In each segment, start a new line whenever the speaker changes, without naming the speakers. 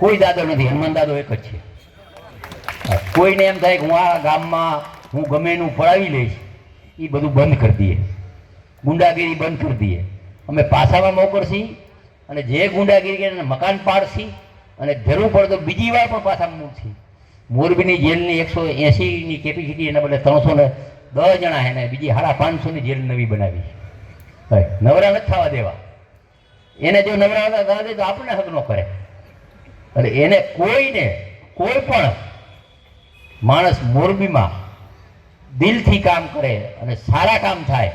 કોઈ દાદો નથી, હનુમાન દાદો એક જ છે. કોઈને એમ થાય કે હું આ ગામમાં હું ગમે એનું ફળાવી લઈશ એ બધું બંધ કરી દઈએ. ગુંડાગીરી બંધ કરી દઈએ. અમે પાસામાં મોકલશી અને જે ગુંડાગીરી એને મકાન પાડશી અને જરૂર પડે તો બીજી વાર પણ પાછા મૂકશી. મોરબીની જેલની એકસો એંસીની કેપેસિટી એના બદલે ત્રણસો ને દસ જણા એને બીજી સાડા પાંચસોની જેલ નવી બનાવી. નવરા નથી થવા દેવા. એને જો નવરા દે તો આપણને હક ન કરે. અને એને કોઈને કોઈ પણ માણસ મોરબીમાં દિલથી કામ કરે અને સારા કામ થાય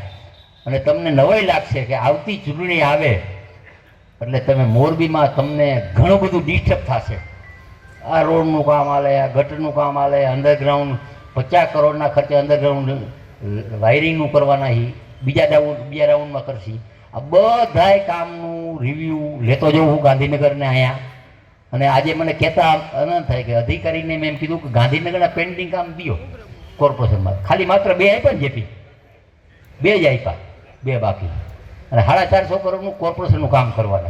અને તમને નવાઈ લાગશે કે આવતી ચૂંટણી આવે, એટલે તમે મોરબીમાં તમને ઘણું બધું ડિસ્ટર્બ થશે. આ રોડનું કામ આલે આ ગટરનું કામ આલે અંડરગ્રાઉન્ડ પચાસ કરોડના ખર્ચે અંડરગ્રાઉન્ડ વાયરિંગનું કરવાના બીજા રાઉન્ડ બીજા રાઉન્ડમાં કરશી. આ બધાય કામનું રિવ્યૂ લેતો હું ગાંધીનગરને અહીંયા. અને આજે મને કહેતા આનંદ થાય કે અધિકારીને મેં એમ કીધું કે ગાંધીનગરના પેન્ટિંગ કામ દિયો કોર્પોરેશનમાં. ખાલી માત્ર બે આપ્યા ને જેપી. બે જ આપ્યા, બે બાકી. અને સાડા ચારસો કરોડનું કોર્પોરેશનનું કામ કરવાના.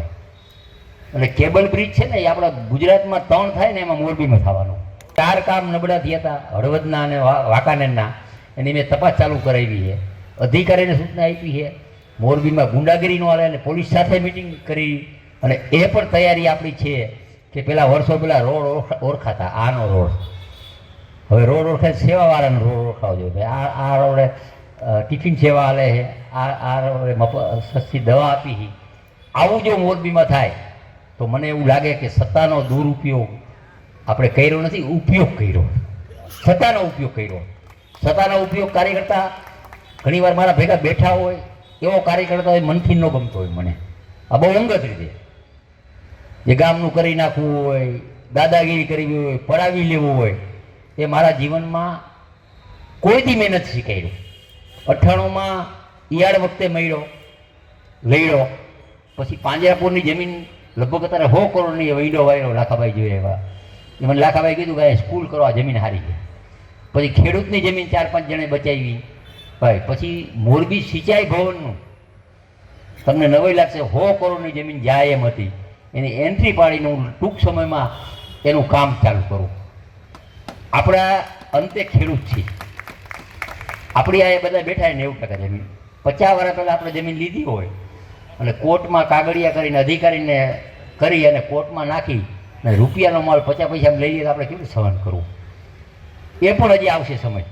એટલે કેબલ બ્રિજ છે ને એ આપણા ગુજરાતમાં ત્રણ થાય ને એમાં મોરબીમાં થવાનું. ચાર કામ નબળા થયા હતા, હળવદના અને વાંકાનેરના. એની મેં તપાસ ચાલુ કરાવી છે. અધિકારીને સૂચના આપી છે. મોરબીમાં ગુંડાગીરી નો હાલે અને પોલીસ સાથે મિટિંગ કરી. અને એ પણ તૈયારી આપણી છે. કે પેલા વર્ષો પેલા રોડ ઓળખા- ઓળખાતા, આનો રોડ. હવે રોડ ઓળખાય સેવાવાળાનો રોડ ઓળખાવો જોઈએ. આ આ રોડે ટિફિન સેવા આલે છે. આ આ રોડે સસ્તી દવા આપી છે. આવું જો મોરબીમાં થાય, તો મને એવું લાગે કે સત્તાનો દુરુપયોગ આપણે કર્યો નથી, ઉપયોગ કર્યો. સત્તાનો ઉપયોગ કર્યો. સત્તાનો ઉપયોગ કાર્યકર્તા ઘણીવાર મારા ભેગા બેઠા હોય, એવો કાર્યકર્તા હોય, મનથી ન ગમતો હોય મને. આ બહુ અંગત રીતે. જે ગામનું કરી નાખવું હોય, દાદાગીરી કરવી હોય, પડાવી લેવું હોય, એ મારા જીવનમાં કોઈથી મેં નથી શીખાયું અઠ્ઠાણુંમાં ઈયાળ વખતે મળ્યો લઈડો પછી પાંજરાપુરની જમીન લગભગ અત્યારે સો કરોડની વૈડો વાયરો લાખાભાઈ જોઈએ એવા એ મને લાખાભાઈ કીધું કે સ્કૂલ કરો, આ જમીન હારી છે. પછી ખેડૂતની જમીન ચાર પાંચ જણે બચાવી. ભાઈ, પછી મોરબી સિંચાઈ ભવનનું. તમને નવાઈ લાગશે, સો કરોડની જમીન જાય એમ હતી. એની એન્ટ્રી પાડીને હું ટૂંક સમયમાં એનું કામ ચાલુ કરું. આપણા અંતે ખેડૂત છીએ. આપણી આ બધા બેઠા હોય નેવું ટકા જમીન. પચાસ વર્ષ પહેલાં આપણે જમીન લીધી હોય અને કોર્ટમાં કાગળિયા કરીને, અધિકારીને કરી અને કોર્ટમાં નાખી અને રૂપિયાનો માલ પચાસ પૈસા લઈ લઈએ તો આપણે કેવી સહન કરવું? એ પણ હજી આવશે સમય.